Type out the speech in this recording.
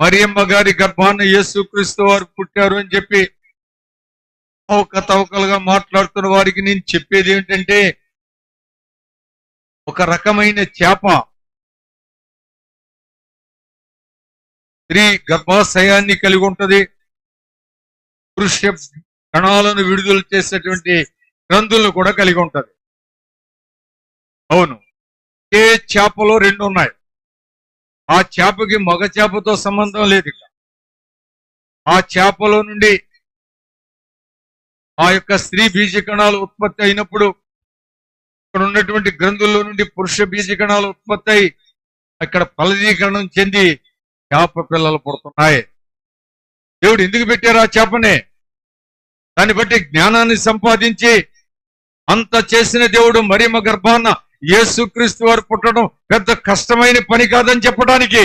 మరియమ్మ గారి గర్భాన్ని యేసుక్రీస్తు వారు పుట్టారు అని చెప్పి అవకతవకలుగా మాట్లాడుతున్న వారికి నేను చెప్పేది ఏంటంటే ఒక రకమైన చేప స్త్రీ గర్భాశయాన్ని కలిగి ఉంటుంది. పురుష కణాలను విడుదల చేసేటువంటి గ్రంథులను కూడా కలిగి ఉంటుంది. అవును. ఏ చేపలో రెండు ఉన్నాయి? ఆ చేపకి మగ చేపతో సంబంధం లేదు ఇక. ఆ చేపలో నుండి ఆ యొక్క స్త్రీ బీజకణాలు ఉత్పత్తి అయినప్పుడు ఇక్కడ ఉన్నటువంటి గ్రంథుల్లో నుండి పురుష బీజకణాలు ఉత్పత్తి అయి అక్కడ ఫలదీకరణం చెంది చేప పిల్లలు పుడుతున్నాయి. దేవుడు ఎందుకు పెట్టారు ఆ చేపనే? దాన్ని బట్టి జ్ఞానాన్ని సంపాదించి అంత చేసిన దేవుడు మరిమ గర్భాన్న యేసుక్రీస్తు వారు పుట్టడం పెద్ద కష్టమైన పని కాదని చెప్పడానికి